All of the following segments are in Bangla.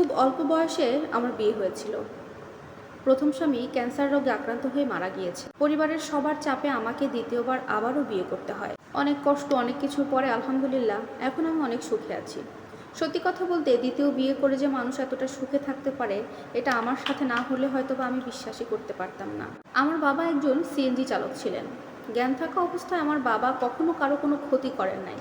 খুব অল্প বয়সে আমার বিয়ে হয়েছিল। প্রথম স্বামী ক্যান্সার রোগে আক্রান্ত হয়ে মারা গিয়েছে। পরিবারের সবার চাপে আমাকে দ্বিতীয়বার আবারও বিয়ে করতে হয়। অনেক কষ্ট, অনেক কিছুর পরে আলহামদুলিল্লাহ এখন আমি অনেক সুখে আছি। সত্যি কথা বলতে দ্বিতীয় বিয়ে করে যে মানুষ এতটা সুখে থাকতে পারে, এটা আমার সাথে না হলে হয়তো বা আমি বিশ্বাসই করতে পারতাম না। আমার বাবা একজন সিএনজি চালক ছিলেন। জ্ঞান থাকা অবস্থায় আমার বাবা কখনো কারও কোনো ক্ষতি করেন নাই।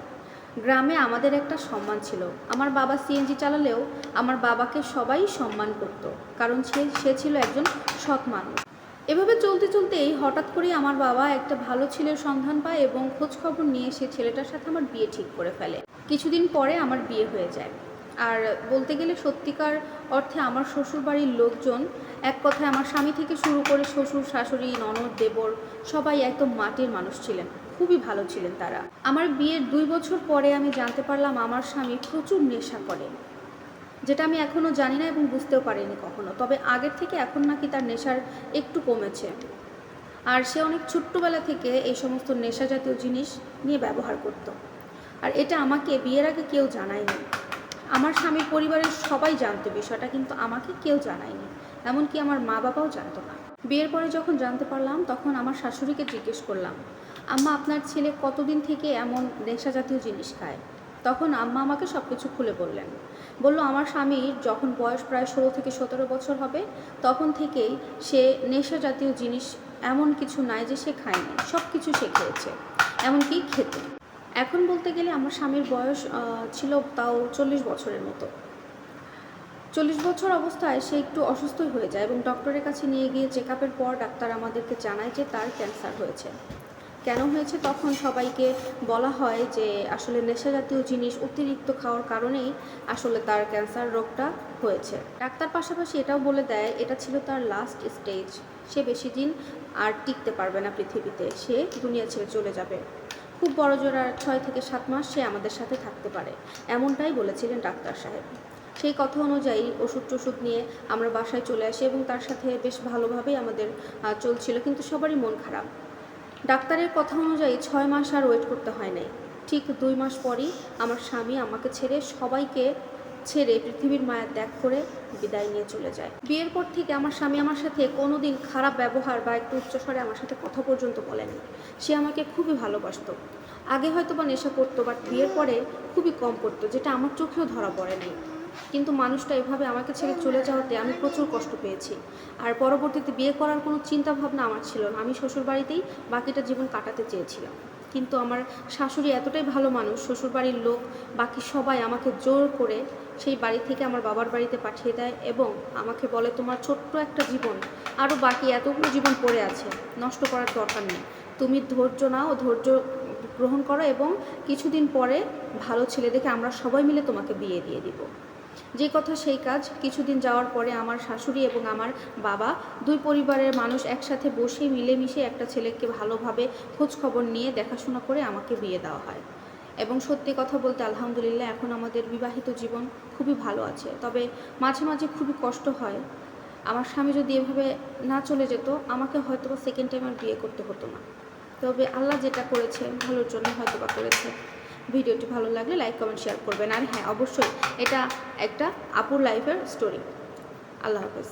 গ্রামে আমাদের একটা সম্মান ছিল। আমার বাবা সিএনজি চালালেও আমার বাবাকে সবাই সম্মান করত, কারণ সে সে ছিল একজন সৎ মানুষ। এভাবে চলতে চলতেই হঠাৎ করেই আমার বাবা একটা ভালো ছেলের সন্ধান পায় এবং খোঁজ খবর নিয়ে সে ছেলেটার সাথে আমার বিয়ে ঠিক করে ফেলে। কিছুদিন পরে আমার বিয়ে হয়ে যায়। আর বলতে গেলে সত্যিকার অর্থে আমার শ্বশুরবাড়ির লোকজন এক কথায় আমার স্বামী থেকে শুরু করে শ্বশুর, শাশুড়ি, ননদ, দেবর সবাই একদম মাটির মানুষ ছিলেন। খুবই ভালো ছিলেন তারা। আমার বিয়ের দুই বছর পরে আমি জানতে পারলাম আমার স্বামী প্রচুর নেশা করে, যেটা আমি এখনও জানি না এবং বুঝতেও পারিনি কখনো। তবে আগের থেকে এখন নাকি তার নেশার একটু কমেছে। আর সে অনেক ছোট্টবেলা থেকে এই সমস্ত নেশা জাতীয় জিনিস নিয়ে ব্যবহার করত। আর এটা আমাকে বিয়ের আগে কেউ জানায়নি। আমার স্বামীর পরিবারের সবাই জানতো বিষয়টা, কিন্তু আমাকে কেউ জানায়নি। এমনকি আমার মা বাবাও জানতো না। বিয়ের পরে যখন জানতে পারলাম, তখন আমার শাশুড়িকে জিজ্ঞেস করলাম আম্মা আপনার ছেলে কতদিন থেকে এমন নেশা জাতীয় জিনিস খায়? তখন আম্মা আমাকে সব কিছু খুলে বললেন। বলল, আমার স্বামীর যখন বয়স প্রায় ষোলো থেকে সতেরো বছর হবে, তখন থেকেই সে নেশা জাতীয় জিনিস এমন কিছু নাই যে সে খায়নি। সব কিছু সে খেয়েছে, এমনকি খেতে। এখন বলতে গেলে আমার স্বামীর বয়স ছিল তাও চল্লিশ বছরের মতো। চল্লিশ বছর অবস্থায় সে একটু অসুস্থই হয়ে যায় এবং ডক্টরের কাছে নিয়ে গিয়ে চেক পর ডাক্তার আমাদেরকে জানায় যে তার ক্যান্সার হয়েছে। কেন হয়েছে তখন সবাইকে বলা হয় যে আসলে নেশা জাতীয় জিনিস অতিরিক্ত খাওয়ার কারণেই আসলে তার ক্যান্সার রোগটা হয়েছে। ডাক্তার পাশাপাশি এটাও বলে দেয়, এটা ছিল তার লাস্ট স্টেজ সে বেশি দিন আর টিকতে পারবে না পৃথিবীতে। সে দুনিয়া ছেড়ে চলে যাবে। খুব বড় জোর আর ছয় থেকে সাত মাস সে আমাদের সাথে থাকতে পারে, এমনটাই বলেছিলেন ডাক্তার সাহেব। সেই কথা অনুযায়ী ওষুধ টষুধ নিয়ে আমরা বাসায় চলে আসি এবং তার সাথে বেশ ভালোভাবেই আমাদের চলছিল, কিন্তু সবারই মন খারাপ। ডাক্তারের কথা অনুযায়ী ছয় মাস আর ওয়েট করতে হয় নাই। ঠিক দুই মাস পরই আমার স্বামী আমাকে ছেড়ে সবাইকে ছেড়ে পৃথিবীর মায়া ত্যাগ করে বিদায় নিয়ে চলে যায়। বিয়ের পর থেকে আমার স্বামী আমার সাথে কোনোদিন খারাপ ব্যবহার বা একটু উচ্চস্বরে আমার সাথে কথা পর্যন্ত বলেনি। সে আমাকে খুবই ভালোবাসত। আগে হয়তো বা নেশা করতো বাট বিয়ের পরে খুবই কম করতো, যেটা আমার চোখেও ধরা পড়েনি। কিন্তু মানুষটা এভাবে আমাকে ছেড়ে চলে যাওয়াতে আমি প্রচুর কষ্ট পেয়েছি। আর পরবর্তীতে বিয়ে করার কোনো চিন্তা ভাবনা আমার ছিল না। আমি শ্বশুরবাড়িতেই বাকিটা জীবন কাটাতে চেয়েছিলাম। কিন্তু আমার শাশুড়ি এতটাই ভালো মানুষ, শ্বশুরবাড়ির লোক, বাকি সবাই আমাকে জোর করে সেই বাড়ি থেকে আমার বাবার বাড়িতে পাঠিয়ে দেয় এবং আমাকে বলে, তোমার ছোট্ট একটা জীবন আরও বাকি এতগুলো জীবন পড়ে আছে, নষ্ট করার দরকার নেই। তুমি ধৈর্য নাও, ধৈর্য গ্রহণ করো এবং কিছুদিন পরে ভালো ছেলে দেখে আমরা সবাই মিলে তোমাকে বিয়ে দিয়ে দিব। যে কথা সেই কাজ। কিছুদিন যাওয়ার পরে আমার শাশুড়ি এবং আমার বাবা দুই পরিবারের মানুষ একসাথে বসে মিলেমিশে একটা ছেলেকে ভালোভাবে খবর নিয়ে দেখাশোনা করে আমাকে বিয়ে দেওয়া হয়। এবং সত্যি কথা বলতে আলহামদুলিল্লাহ এখন আমাদের বিবাহিত জীবন খুবই ভালো আছে। তবে মাঝে মাঝে খুবই কষ্ট হয়। আমার স্বামী যদি এভাবে না চলে যেত, আমাকে হয়তো সেকেন্ড টাইম আর বিয়ে করতে হতো না। তবে আল্লাহ যেটা করেছে, ভালোর জন্য হয়তো বা করেছে। ভিডিওটি ভালো লাগলে লাইক, কমেন্ট শেয়ার করবেন। আর হ্যাঁ অবশ্যই এটা একটা আপুর লাইফের স্টোরি আল্লাহ হাফেজ।